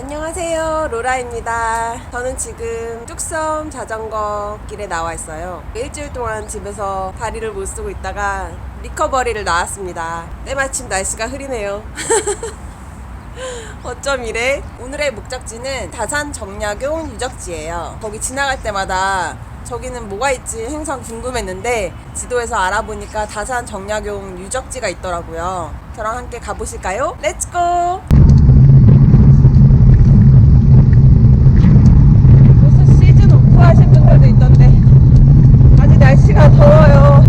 안녕하세요. 로라입니다. 저는 지금 뚝섬 자전거 길에 나와 있어요. 일주일 동안 집에서 다리를 못 쓰고 있다가 리커버리를 나왔습니다. 때마침 날씨가 흐리네요. 어쩜 이래? 오늘의 목적지는 다산 정약용 유적지예요. 거기 지나갈 때마다 저기는 뭐가 있지 항상 궁금했는데 지도에서 알아보니까 다산 정약용 유적지가 있더라고요. 저랑 함께 가보실까요? 렛츠고! 무슨 시즌 오프 하신 분들도 있던데 아직 날씨가 더워요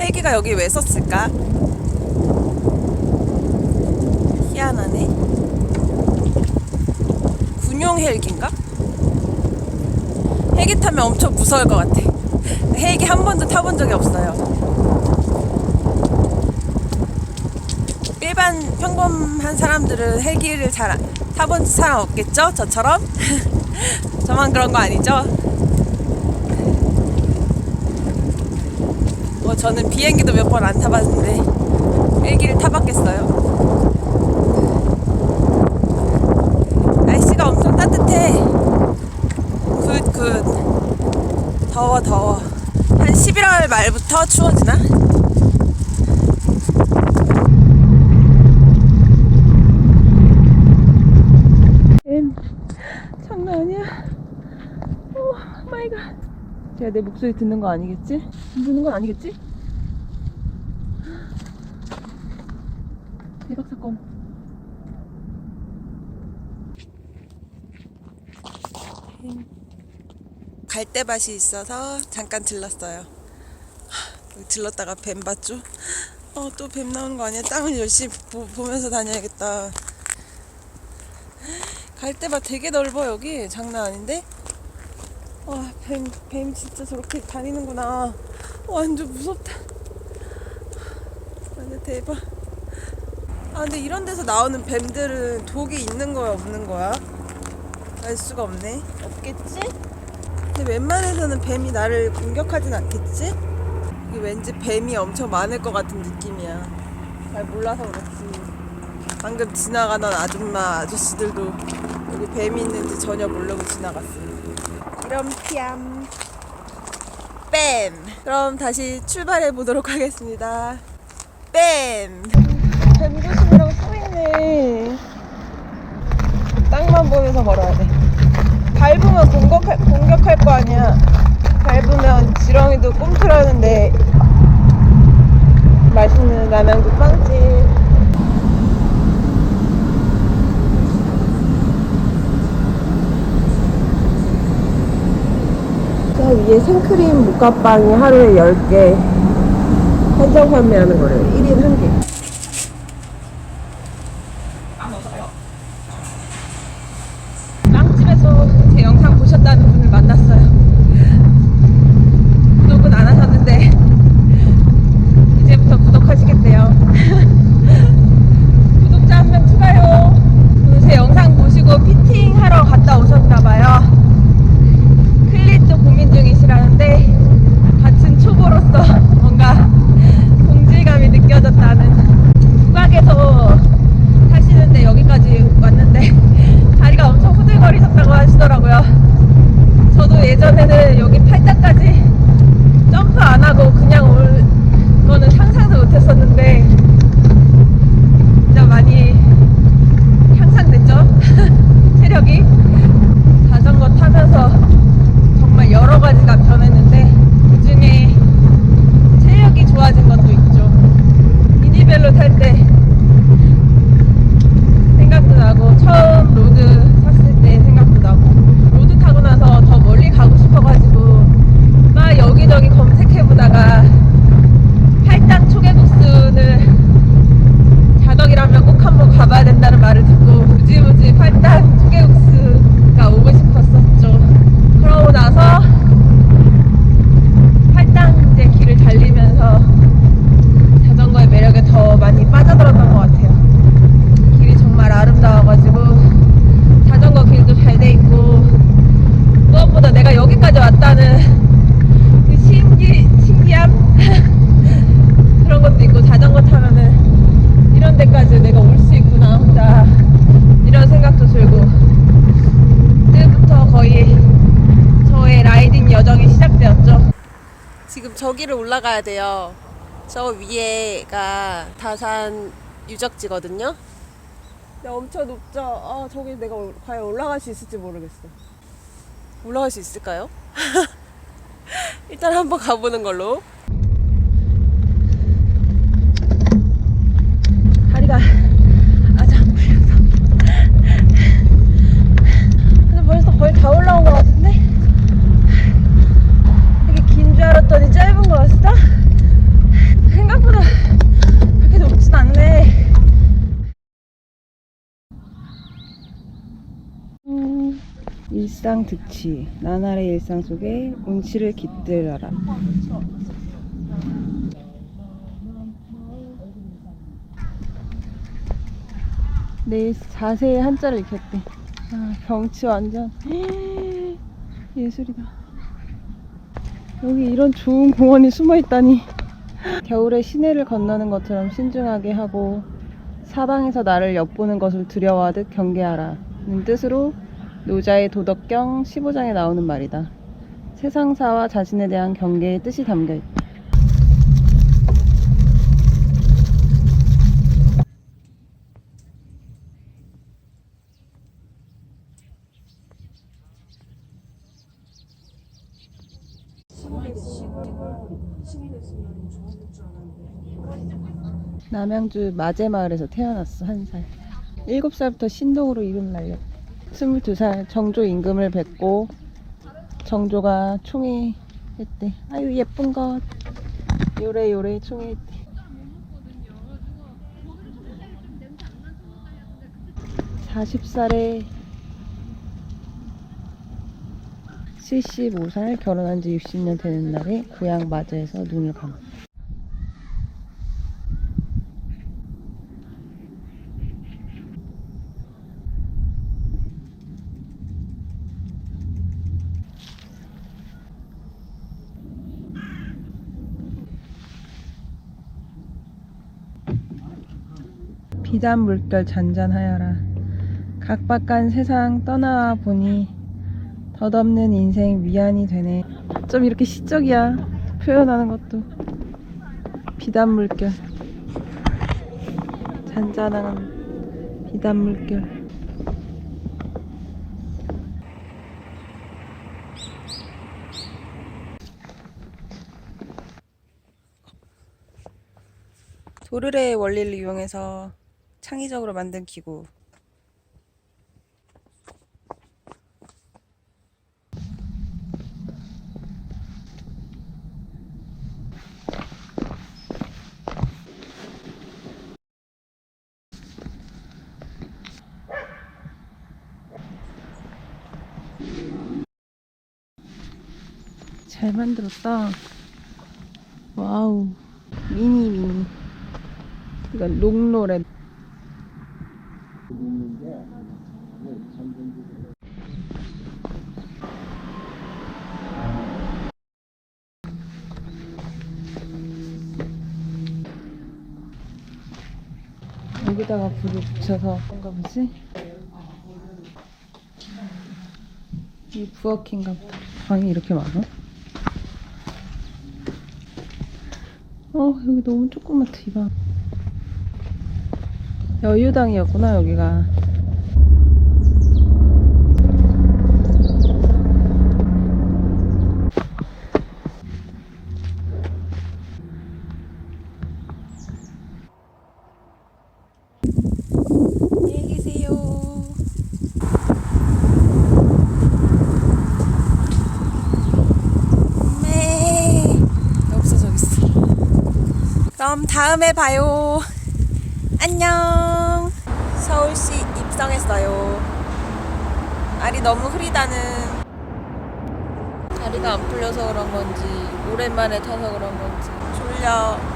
헬기가 여기 왜 썼을까? 희한하네 군용 헬기인가? 헬기 타면 엄청 무서울 것 같아. 헬기 한 번도 타본 적이 없어요. 일반 평범한 사람들은 헬기를 잘 안- 타본 사람 없겠죠? 저처럼? 저만 그런 거 아니죠? 뭐 저는 비행기도 몇 번 안 타봤는데 헬기를 타봤겠어요? 날씨가 엄청 따뜻해. 굿, 굿. 더워, 더워. 한 11월 말부터 추워지나? 엠, 장난 아니야. 오 마이 갓. 제가 내 목소리 듣는 거 아니겠지? 듣는 건 아니겠지? 대박 사건. 갈대밭이 있어서 잠깐 들렀어요. 들렀다가 뱀 봤죠? 어, 또 뱀 나오는 거 아니야? 땅을 열심히 보, 보면서 다녀야겠다. 갈대밭 되게 넓어, 여기. 장난 아닌데? 와, 뱀, 뱀 진짜 저렇게 다니는구나. 완전 무섭다. 완전 대박. 아, 근데 이런 데서 나오는 뱀들은 독이 있는 거야, 없는 거야? 알 수가 없네. 없겠지? 근데 웬만해서는 뱀이 나를 공격하진 않겠지? 이게 왠지 뱀이 엄청 많을 것 같은 느낌이야. 잘 몰라서 그렇지. 방금 지나가던 아줌마 아저씨들도 여기 뱀이 있는지 전혀 모르고 지나갔어. 이런 피암. 뱀! 그럼 다시 출발해 보도록 하겠습니다. 뱀! 뱀 조심이라고 써 있네. 땅만 보면서 걸어야 돼. 밟으면 공격할, 공격할 거 아니야. 밟으면 지렁이도 꿈틀하는데 맛있는 남양주 빵집. 저 위에 생크림 모카빵이 하루에 10개 한정 판매하는 거래요. 1인 저기를 올라가야 돼요. 저 위에가 다산 유적지거든요. 근데 엄청 높죠? 아, 저기 내가 올- 과연 올라갈 수 있을지 모르겠어. 올라갈 수 있을까요? 일단 한번 가보는 걸로. 다리가 아직 안 풀려서. 근데 벌써 거의 다 올라온 것 같은데? 되게 긴 줄 알았더니 짧은 거 같어? 생각보다 그렇게 높진 않네. 음, 일상 득치. 나날의 일상 속에 운치를 깃들여라. 내일 자세히 한자를 읽혔대. 아, 경치 완전 예술이다. 여기 이런 좋은 공원이 숨어 있다니. 겨울에 시내를 건너는 것처럼 신중하게 하고 사방에서 나를 엿보는 것을 두려워하듯 경계하라는 뜻으로 노자의 도덕경 15장에 나오는 말이다. 세상사와 자신에 대한 경계의 뜻이 담겨 있다. 남양주 마제마을에서 태어났어 한 살. 일곱 살부터 신동으로 이름 날렸다. 22살 정조 임금을 뵙고 정조가 총회 했대. 아유 예쁜 것. 요래 요래 총회 했대. 사십 살에 75살 결혼한 지 60년 되는 날에 고향 마저에서 눈을 감았다 비단 물결 잔잔하여라. 각박한 세상 떠나와 보니 덧없는 인생 위안이 되네. 좀 이렇게 시적이야. 표현하는 것도. 비단 물결. 잔잔한 비단 물결. 도르래의 원리를 이용해서 창의적으로 만든 기구. 잘 만들었다. 와우. 미니 미니. 이건 롱로렌. 여기다가 불을 붙여서 뭔가 보지? 이 부엌인가 보다. 방이 이렇게 많아? 어, 여기 너무 조그맣다, 이 방. 여유당이었구나, 여기가. 안녕히 계세요. 네. 없어 저기 있어. 그럼 다음에 봐요. 안녕. 서울시 입성했어요. 날이 너무 흐리다는. 다리가 안 풀려서 그런 건지 오랜만에 타서 그런 건지 졸려.